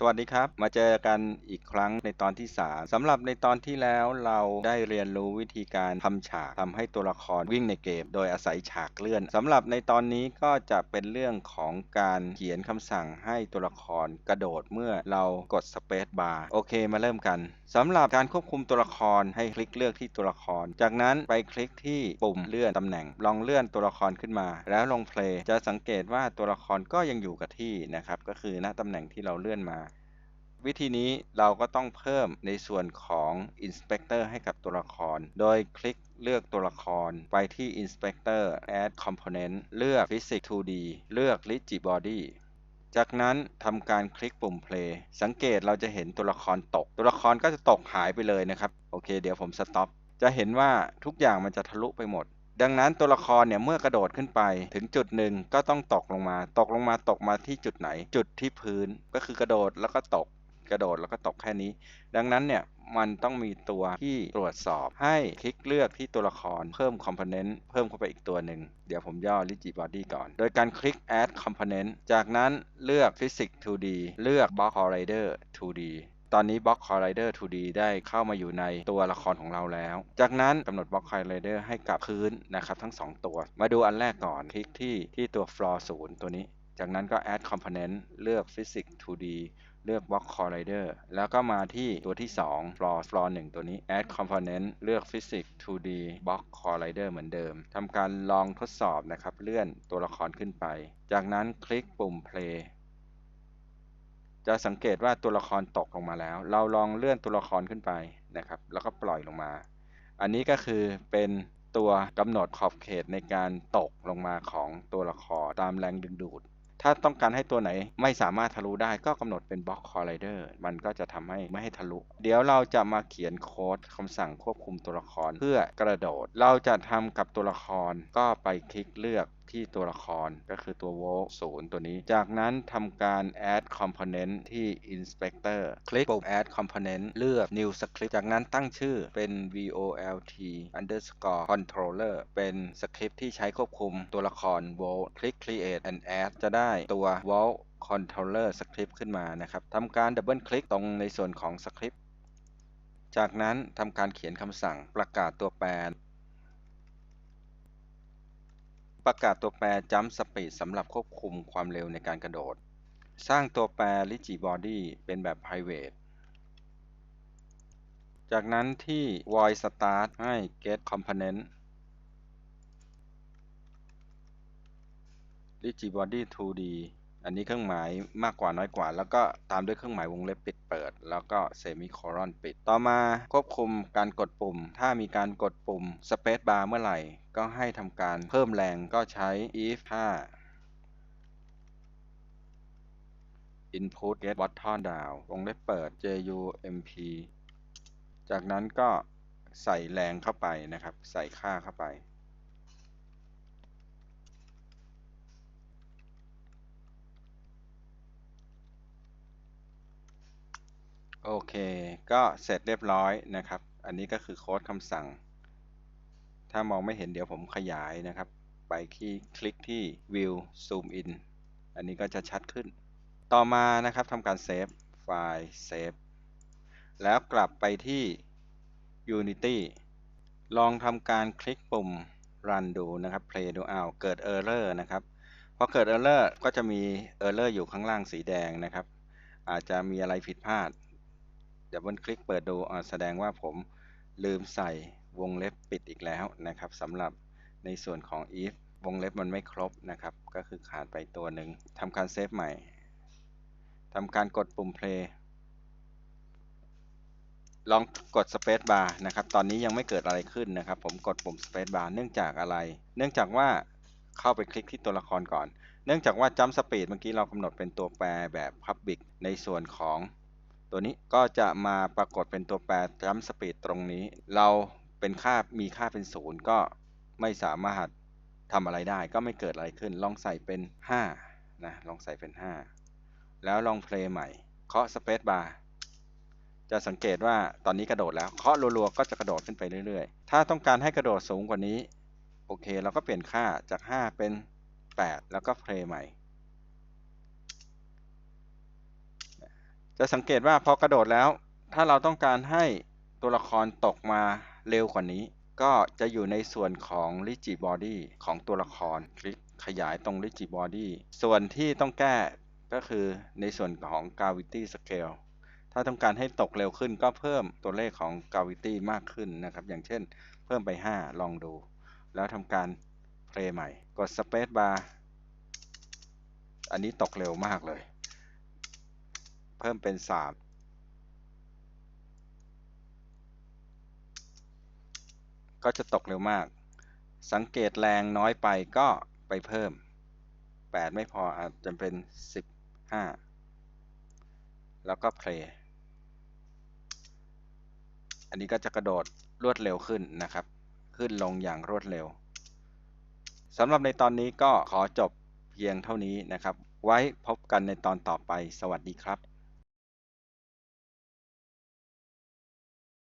สวัสดีครับ มาเจอกันอีกครั้งในตอนที่ 3สำหรับในตอนที่แล้วเราได้เรียนรู้วิธีการทำฉากทำให้ตัวละครวิ่งในเกม โดยอาศัยฉากเลื่อนสำหรับในตอนนี้ก็จะเป็นเรื่องของการเขียนคำสั่งให้ตัวละครกระโดดเมื่อเรากด Space Bar โอเคมาเริ่มกันสำหรับการควบคุมตัวละครให้คลิกเลือกที่ตัวละคร จากนั้นไปคลิกที่ปุ่มเลื่อนตำแหน่ง ลองเลื่อนตัวละครขึ้นมา แล้วลงเพลย์จะสังเกตว่าตัวละครก็ยังอยู่กับที่นะครับก็คือณตำแหน่งที่เราเลื่อนมา วิธีนี้เราก็ต้องเพิ่มในส่วนของ Inspector ให้กับตัวละคร โดยคลิกเลือกตัวละครไปที่ Inspector Add Component เลือก Physics 2D เลือก Rigid Body จากนั้นทำการคลิกปุ่ม play สังเกตเราจะเห็นตัวละครตก ตัวละครก็จะตกหายไปเลยนะครับ โอเค เดี๋ยวผมสต็อป จะเห็นว่าทุกอย่างมันจะทะลุไปหมด ดังนั้นตัวละครเนี่ยเมื่อกระโดดขึ้นไป ถึงจุดหนึ่งก็ต้องตกลงมา ตกลงมาตกมาที่จุดไหน จุดที่พื้น ก็คือกระโดดแล้วก็ตก กระโดดแล้วก็ตกแค่นี้ ดังนั้นเนี่ยมันต้องมีตัวที่ตรวจสอบให้คลิกเลือกที่ตัวละครเพิ่ม Component เพิ่มเข้าไปอีกตัวหนึ่ง เดี๋ยวผมย่อ Rigid Body ก่อน โดยการคลิก Add Component จากนั้นเลือก Physics 2D เลือก Box Collider 2D ตอนนี้ Box Collider 2D ได้เข้ามาอยู่ในตัวละครของเราแล้ว จากนั้นกำหนด Box Collider ให้กับพื้นนะครับทั้ง 2 ตัว มาดูอันแรกก่อนคลิกที่ที่ตัว Floor 0 ตัวนี้ จากนั้นก็ Add Component เลือก Physics 2D เลือก Box Collider แล้วก็มาที่ตัวที่ 2 Floor Floor 1ตัวนี้ Add Component เลือก Physics 2D Box Collider เหมือนเดิมทำการลองทดสอบนะครับ เลื่อนตัวละครขึ้นไป จากนั้นคลิกปุ่ม Play จะสังเกตว่าตัวละครตกลงมาแล้ว เราลองเลื่อนตัวละครขึ้นไปนะครับ แล้วก็ปล่อยลงมา อันนี้ก็คือเป็นตัวกำหนดขอบเขตในการตกลงมาของตัวละครตามแรงดึงดูด ถ้าต้องการให้ตัวไหนไม่สามารถทะลุได้ก็กำหนดเป็นบล็อกคอ l ไรเดอร์มันก็จะทำให้ไม่ให้ทะลุ เดี๋ยวเราจะมาเขียนโค้ดคำสั่งควบคุมตัวละครเพื่อกระโดด เราจะทำกับตัวละครก็ไปคลิกเลือก ที่ตัวละครก็คือตัว v o l 0ตัวนี้ จากนั้นทำการ add component ที่ inspector คลิกปุ่ม add component เลือก new script จากนั้นตั้งชื่อเป็น volt underscore controller เป็นสคริปที่ใช้ควบคุมตัวละคร v o l คลิก create and add จะได้ตัว v o l controller script ขึ้นมานะครับทำการดับเบิลคลิกตรงในส่วนของสคริปจากนั้นทำการเขียนคำสั่งประกาศตัวแปร ประกาศตัวแปร jump speed สำหรับควบคุมความเร็วในการกระโดด สร้างตัวแปร rigid body เป็นแบบ private จากนั้นที่ void start ให้ get component rigid body 2D อันนี้เครื่องหมายมากกว่าน้อยกว่า แล้วก็ตามด้วยเครื่องหมายวงเล็บปิดเปิด แล้วก็เซมิโคลอนปิด ต่อมาควบคุมการกดปุ่ม ถ้ามีการกดปุ่ม Space Bar เมื่อไหร่ ก็ให้ทำการเพิ่มแรงก็ใช้ if ถ้า input get button down วงเล็บเปิด jump จากนั้นก็ใส่แรงเข้าไปนะครับ ใส่ค่าเข้าไป โอเค ก็เสร็จเรียบร้อยนะครับ อันนี้ก็คือโค้ดคำสั่ง ถ้ามองไม่เห็นเดี๋ยวผมขยายนะครับ ไปที่คลิกที่ View Zoom In อันนี้ก็จะชัดขึ้น ต่อมานะครับทำการเซฟไฟล์เซฟแล้วกลับไปที่ Unity ลองทำการคลิกปุ่ม Run ดูนะครับ Play ดูอ้าเกิด Error นะครับพอเกิด Error ก็จะมี Error อยู่ข้างล่างสีแดงนะครับ อาจจะมีอะไรผิดพลาด ดับเบิลคลิกเปิดดูแสดงว่าผมลืมใส่วงเล็บปิดอีกแล้วนะครับสำหรับในส่วนของ if วงเล็บมันไม่ครบนะครับ ก็คือขาดไปตัวหนึ่งทำการเซฟใหม่ทำการกดปุ่ม play ลองกด space bar นะครับ ตอนนี้ยังไม่เกิดอะไรขึ้นนะครับ ผมกดปุ่ม space bar เนื่องจากอะไร เนื่องจากว่าเข้าไปคลิกที่ตัวละครก่อน เนื่องจากว่า jump speed เมื่อกี้เรากำหนดเป็นตัวแปรแบบ public ในส่วนของ ตัวนี้ก็จะมาปรากฏเป็นตัวแปร jump speed ตรงนี้ เราเป็นค่ามีค่าเป็นศูนย์ก็ไม่สามารถทำอะไรได้ก็ไม่เกิดอะไรขึ้น ลองใส่เป็น5นะลองใส่เป็น 5 แล้วลองเพลย์ใหม่ เคาะ space bar จะสังเกตว่าตอนนี้กระโดดแล้ว เคาะรัวๆก็จะกระโดดขึ้นไปเรื่อยๆ ถ้าต้องการให้กระโดดสูงกว่านี้ โอเค เราก็เปลี่ยนค่าจาก 5 เป็น 8 แล้วก็เพลย์ใหม่ จะสังเกตว่าพอกระโดดแล้ว ถ้าเราต้องการให้ตัวละครตกมาเร็วกว่านี้ ก็จะอยู่ในส่วนของ Rigid Body ของตัวละครคลิกขยายตรง Rigid Body ส่วนที่ต้องแก้ก็คือในส่วนของ Gravity Scale ถ้าต้องการให้ตกเร็วขึ้นก็เพิ่มตัวเลขของ Gravity มากขึ้นนะครับ อย่างเช่น เพิ่มไป 5 ลองดู แล้วทำการเพลย์ใหม่ กด Space Bar อันนี้ตกเร็วมากเลย เพิ่มเป็น 3 ก็จะตกเร็วมาก สังเกตแรงน้อยไปก็ไปเพิ่ม 8 ไม่พออาจจะเป็น 15 แล้วก็เพลย์อันนี้ก็จะกระโดดรวดเร็วขึ้นนะครับ ขึ้นลงอย่างรวดเร็วสำหรับในตอนนี้ก็ขอจบเพียงเท่านี้นะครับ ไว้พบกันในตอนต่อไป สวัสดีครับ